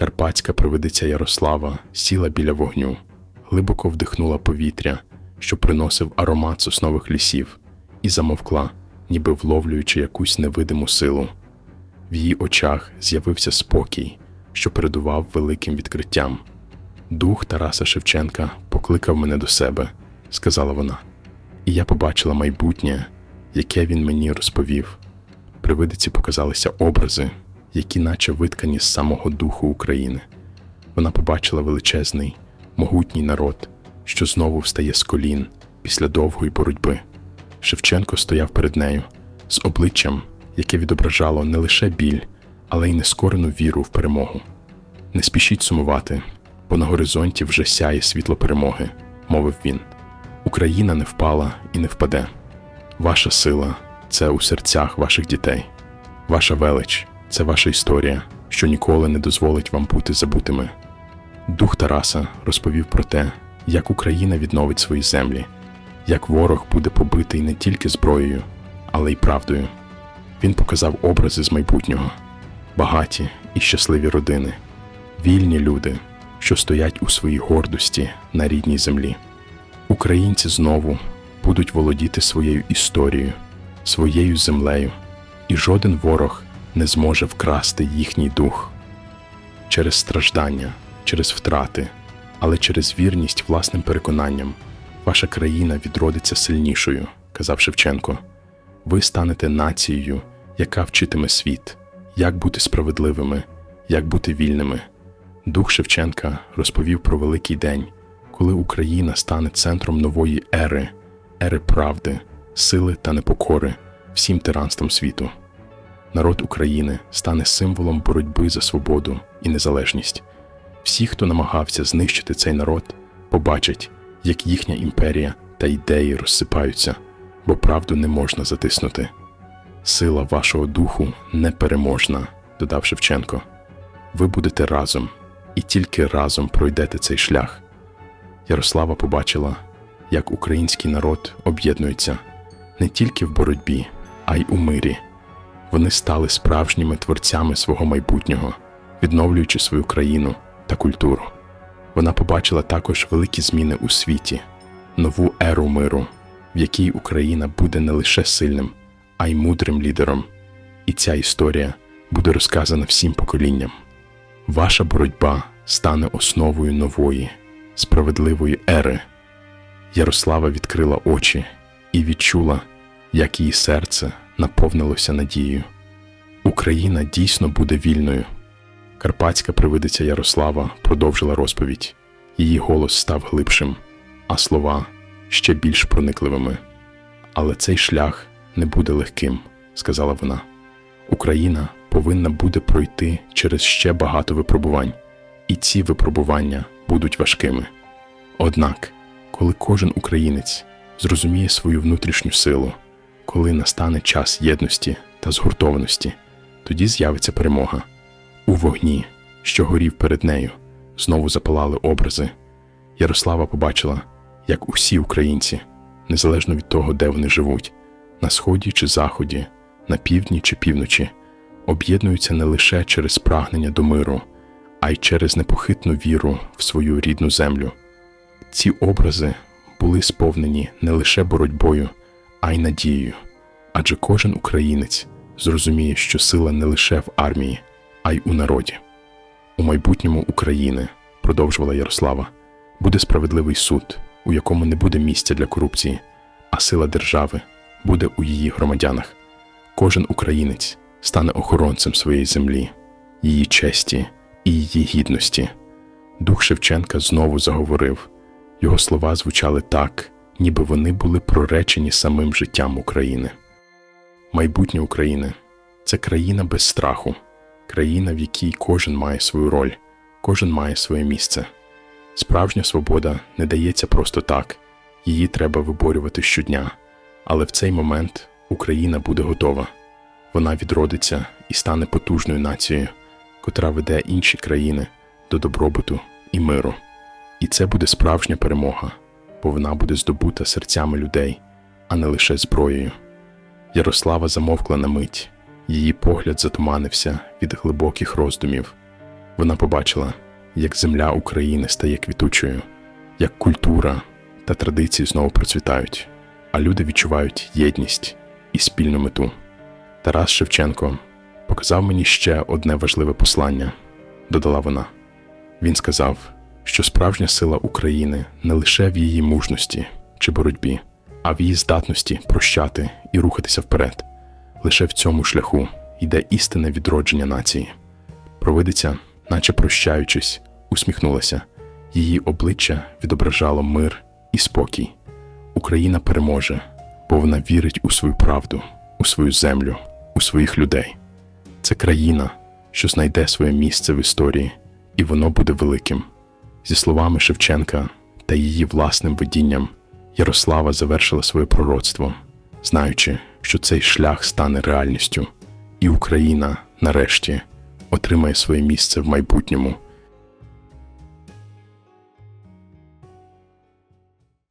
Карпатська провидиця Ярослава сіла біля вогню, глибоко вдихнула повітря, що приносив аромат соснових лісів, і замовкла, ніби вловлюючи якусь невидиму силу. В її очах з'явився спокій, що передував великим відкриттям. Дух Тараса Шевченка покликав мене до себе, сказала вона, і я побачила майбутнє, яке він мені розповів. Привидиці показалися образи, які наче виткані з самого духу України. Вона побачила величезний, могутній народ, що знову встає з колін після довгої боротьби. Шевченко стояв перед нею з обличчям, яке відображало не лише біль, але й нескорену віру в перемогу. Не спішіть сумувати, бо на горизонті вже сяє світло перемоги, мовив він. Україна не впала і не впаде. Ваша сила це у серцях ваших дітей. Ваша велич це ваша історія, що ніколи не дозволить вам бути забутими. Дух Тараса розповів про те, як Україна відновить свої землі, як ворог буде побитий не тільки зброєю, але й правдою. Він показав образи з майбутнього, багаті і щасливі родини, вільні люди, що стоять у своїй гордості на рідній землі. Українці знову будуть володіти своєю історією, своєю землею, і жоден ворог не зможе вкрасти їхній дух через страждання, через втрати, але через вірність власним переконанням. Ваша країна відродиться сильнішою, казав Шевченко. Ви станете нацією, яка вчитиме світ, як бути справедливими, як бути вільними. Дух Шевченка розповів про великий день, коли Україна стане центром нової ери, ери правди, сили та непокори всім тиранством світу. Народ України стане символом боротьби за свободу і незалежність. Всі, хто намагався знищити цей народ, побачать, як їхня імперія та ідеї розсипаються, бо правду не можна затиснути. Сила вашого духу непереможна, додав Шевченко. Ви будете разом, і тільки разом пройдете цей шлях. Ярослава побачила, як український народ об'єднується не тільки в боротьбі, а й у мирі. Вони стали справжніми творцями свого майбутнього, відновлюючи свою країну та культуру. Вона побачила також великі зміни у світі, нову еру миру, в якій Україна буде не лише сильним, а й мудрим лідером. І ця історія буде розказана всім поколінням. Ваша боротьба стане основою нової, справедливої ери. Ярослава відкрила очі і відчула, як її серце наповнилося надією. Україна дійсно буде вільною. Карпатська привидиця Ярослава продовжила розповідь. Її голос став глибшим, а слова ще більш проникливими. Але цей шлях не буде легким, сказала вона. Україна повинна буде пройти через ще багато випробувань, і ці випробування будуть важкими. Однак, коли кожен українець зрозуміє свою внутрішню силу, коли настане час єдності та згуртованості, тоді з'явиться перемога. У вогні, що горів перед нею, знову запалали образи. Ярослава побачила, як усі українці, незалежно від того, де вони живуть, на сході чи заході, на півдні чи півночі, об'єднуються не лише через прагнення до миру, а й через непохитну віру в свою рідну землю. Ці образи були сповнені не лише боротьбою, а й надією, адже кожен українець зрозуміє, що сила не лише в армії, а й у народі. У майбутньому України, продовжувала Ярослава, буде справедливий суд, у якому не буде місця для корупції, а сила держави буде у її громадянах. Кожен українець стане охоронцем своєї землі, її честі і її гідності. Дух Шевченка знову заговорив. Його слова звучали так, ніби вони були проречені самим життям України. Майбутнє України це країна без страху, країна, в якій кожен має свою роль, кожен має своє місце. Справжня свобода не дається просто так, її треба виборювати щодня. Але в цей момент Україна буде готова. Вона відродиться і стане потужною нацією, котра веде інші країни до добробуту і миру. І це буде справжня перемога, бо вона буде здобута серцями людей, а не лише зброєю. Ярослава замовкла на мить, її погляд затуманився від глибоких роздумів. Вона побачила, як земля України стає квітучою, як культура та традиції знову процвітають, а люди відчувають єдність і спільну мету. Тарас Шевченко показав мені ще одне важливе послання, додала вона. Він сказав, що справжня сила України не лише в її мужності чи боротьбі, а в її здатності прощати і рухатися вперед. Лише в цьому шляху йде істинне відродження нації. Провидиця, наче прощаючись, усміхнулася. Її обличчя відображало мир і спокій. Україна переможе, бо вона вірить у свою правду, у свою землю, у своїх людей. Це країна, що знайде своє місце в історії, і воно буде великим. Зі словами Шевченка та її власним видінням, Ярослава завершила своє пророцтво, знаючи, що цей шлях стане реальністю, і Україна, нарешті, отримає своє місце в майбутньому